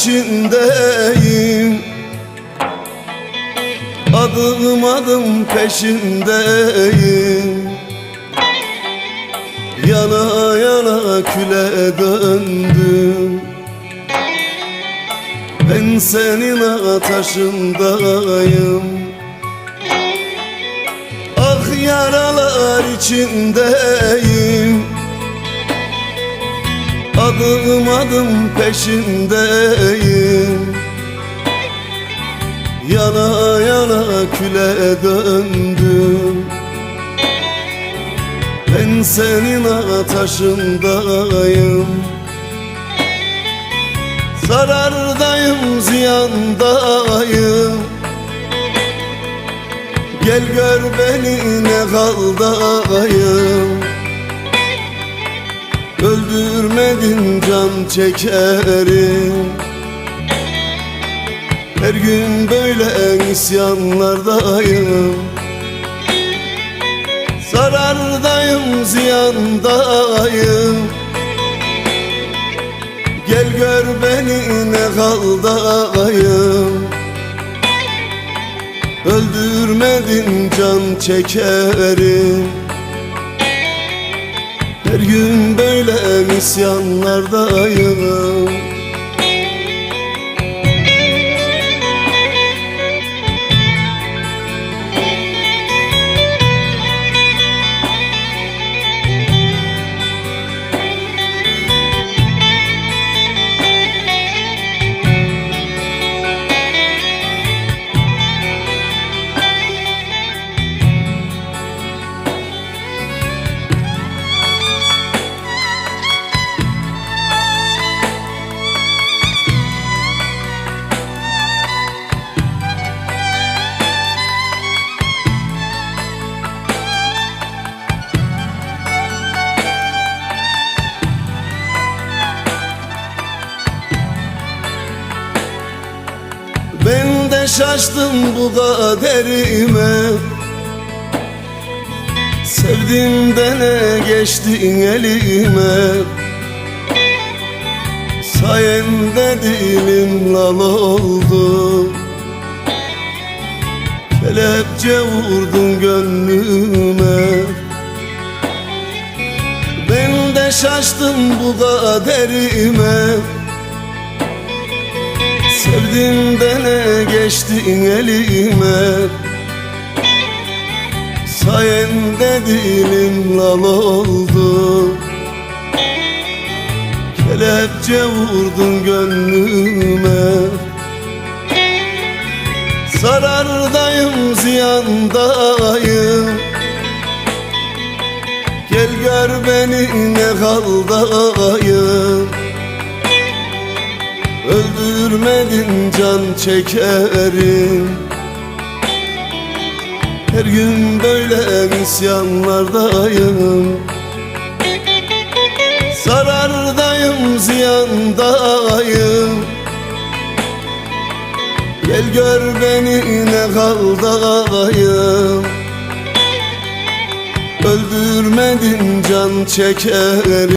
içindeyim. Adım adım peşindeyim. Yana yana küle döndüm. Ben senin ataşındayım. Ah yaralar içindeyim Adım adım peşindeyim. Yana yana küle döndüm. Ben senin ataşındayım. Zarardayım ziyandayım. Gel gör beni ne haldayım Öldürmedin can çekerim Her gün böyle isyanlardayım Zarardayım ziyandayım. Gel gör beni ne haldayım Öldürmedin can çekerim Her gün böyle isyanlardayım De şaştım bu kaderime. Sevdim de ne geçtin elime. Sayende dilim lal oldu. Kelepçe vurdun gönlüme. Ben de şaştım bu kaderime. Sevdim de ne geçtin elime. Sayende dilim lal oldu. Kelepçe vurdun gönlüme. Zarardayım ziyandayım. Gel gör beni ne haldayım Öldürmedin can çekerim. Her gün böyle isyanlardayım. Zarardayım ziyandayım. Gel gör beni ne haldayım Öldürmedin can çekerim